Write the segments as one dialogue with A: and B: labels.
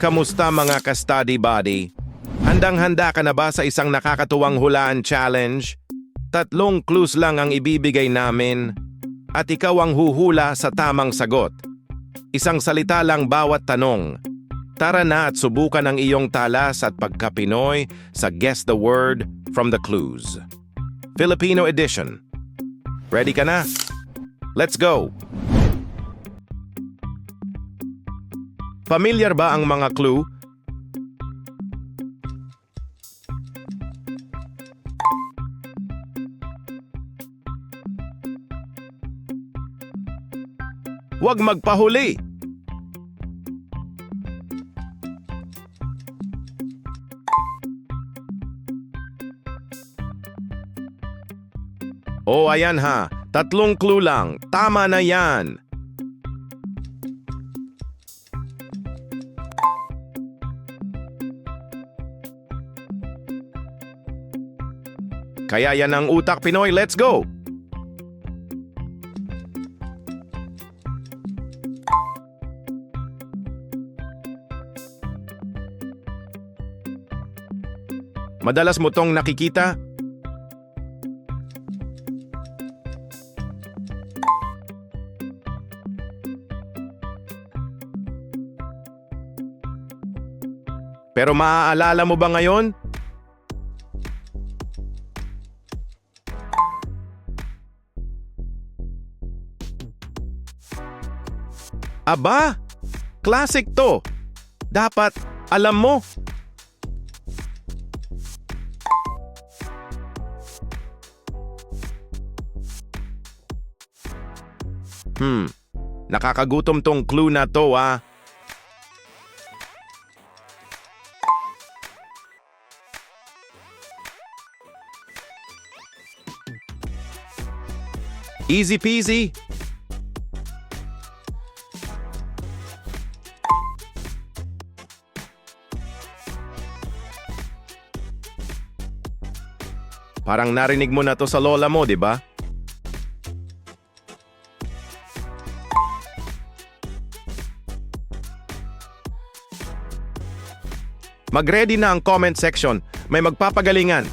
A: Kamusta mga ka-study buddy? Handang-handa ka na ba sa isang nakakatuwang hulaan challenge? Tatlong clues lang ang ibibigay namin at ikaw ang huhula sa tamang sagot. Isang salita lang bawat tanong. Tara na at subukan ang iyong talas at pagka-Pinoy sa Guess the Word from the Clues. Filipino Edition. Ready ka na? Let's go! Familiar ba ang mga clue? Huwag magpahuli! Oh, ayan ha. Tatlong clue lang. Tama na yan. Kaya yan ang utak Pinoy, let's go! Madalas mo tong nakikita? Pero maaalala mo ba ngayon? Aba, classic to. Dapat alam mo. Hmm, nakakagutom tong clue na to ah. Easy peasy. Parang narinig mo na to sa lola mo, di ba? Mag-ready na ang comment section. May magpapagalingan.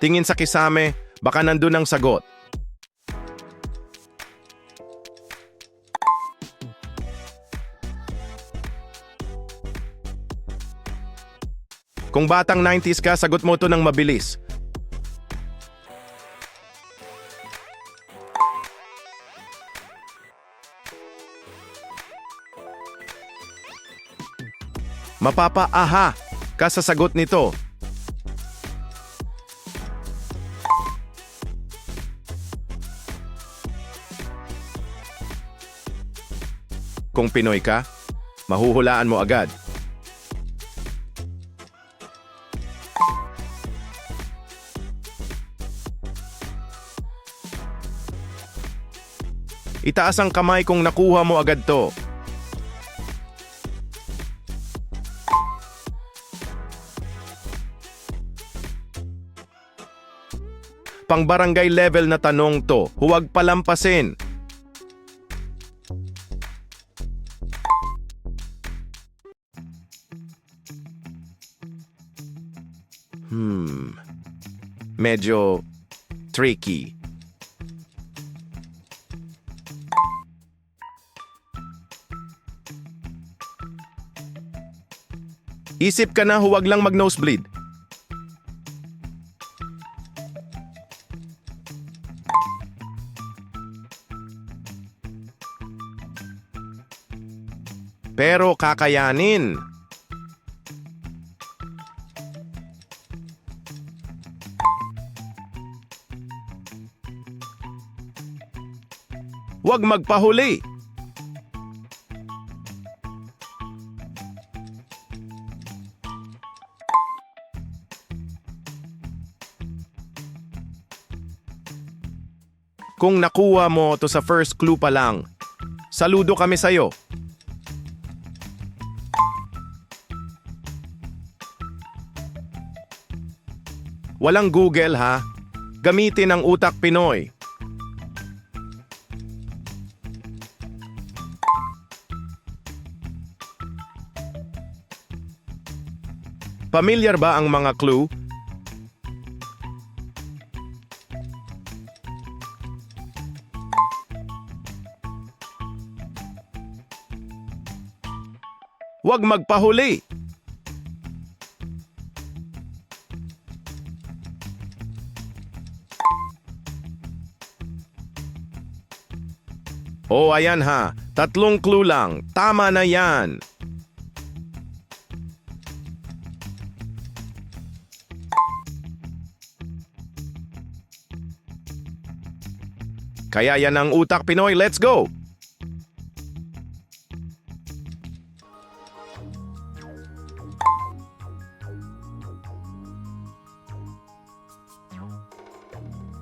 A: Tingin sa kisame, baka nandun ang sagot. Kung batang 90s ka, sagot mo to ng mabilis. Mapapa-aha ka sa sagot nito. Kung Pinoy ka, mahuhulaan mo agad. Itaas ang kamay kung nakuha mo agad to. Pang barangay level na tanong to, huwag palampasin. Hmm. Medyo tricky. Isip ka na huwag lang mag-nosebleed. Pero kakayanin. Huwag magpahuli. Kung nakuha mo to sa first clue pa lang, saludo kami sa'yo. Walang Google ha. Gamitin ang utak Pinoy. Pamilyar ba ang mga clue? Huwag magpahuli. Oh, ayan ha. Tatlong clue lang. Tama na yan. Kaya yan ang utak Pinoy. Let's go!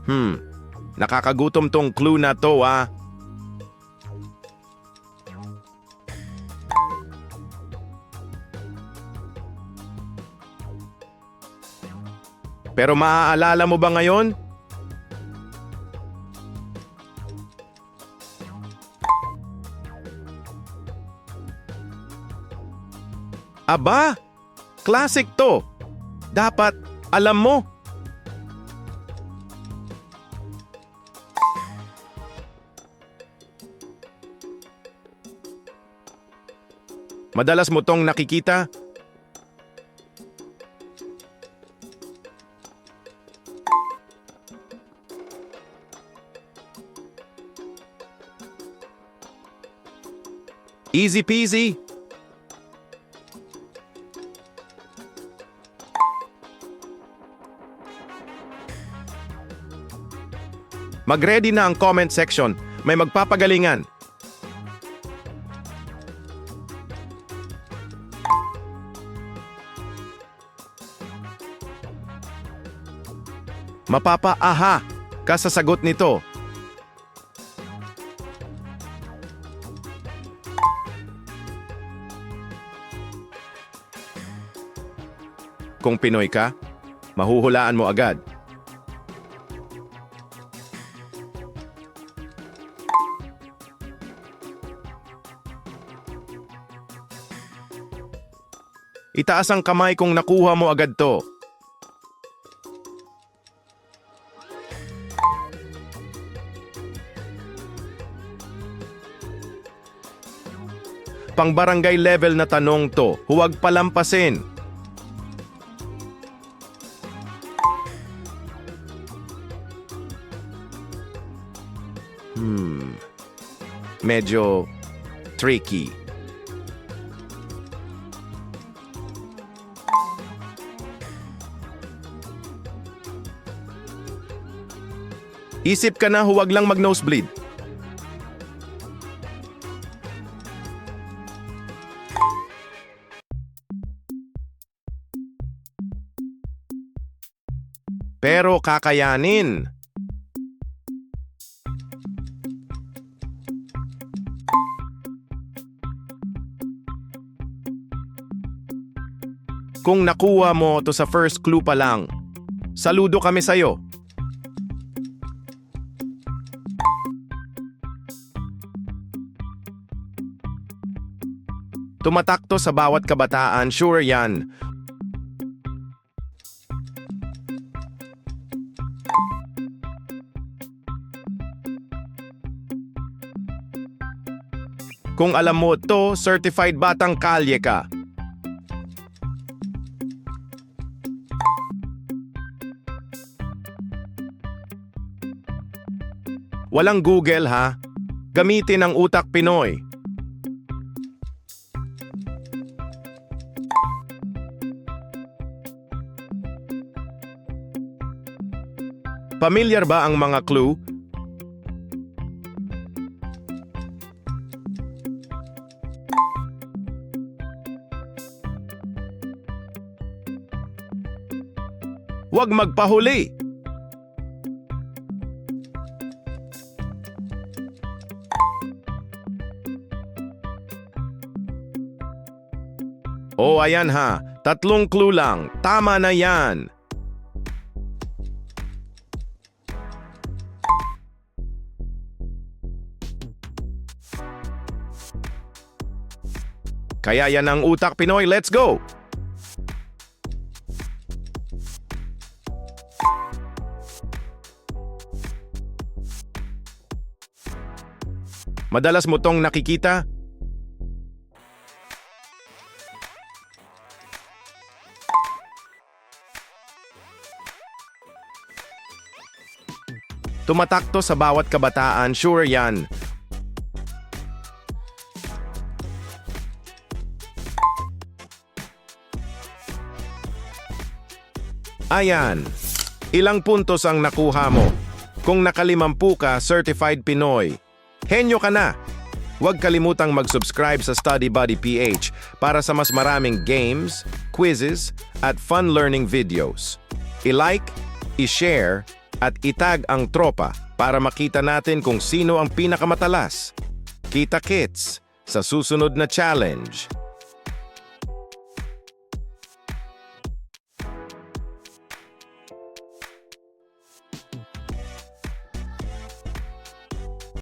A: Hmm, nakakagutom tong clue na to ah. Pero maaalala mo ba ngayon? Aba, classic to. Dapat alam mo. Madalas mo tong nakikita? Easy peasy. Mag-ready na ang comment section. May magpapagalingan. Mapapa-aha ka sa sagot nito. Kung Pinoy ka, mahuhulaan mo agad. Itaas ang kamay kung nakuha mo agad to. Pang barangay level na tanong to, huwag palampasin. Hmm. Medyo tricky. Isip ka na huwag lang mag-nosebleed. Pero kakayanin. Kung nakuha mo to sa first clue pa lang, saludo kami sa'yo. Tumatak to sa bawat kabataan, sure yan. Kung alam mo to, certified batang kalye ka. Walang Google ha. Gamitin ang utak Pinoy. Pamilyar ba ang mga clue? Huwag magpahuli! Oh, ayan ha, tatlong clue lang. Tama na yan. Kaya yan ang utak Pinoy, let's go! Madalas mo tong nakikita? Tumatakto sa bawat kabataan, sure yan. Ayan, ilang puntos ang nakuha mo. Kung nakalimampu ka, Certified Pinoy. Henyo ka na! Huwag kalimutang mag-subscribe sa Study Buddy PH para sa mas maraming games, quizzes, at fun learning videos. I-like, i-share, at itag ang tropa para makita natin kung sino ang pinakamatalas. Kita kits sa susunod na challenge.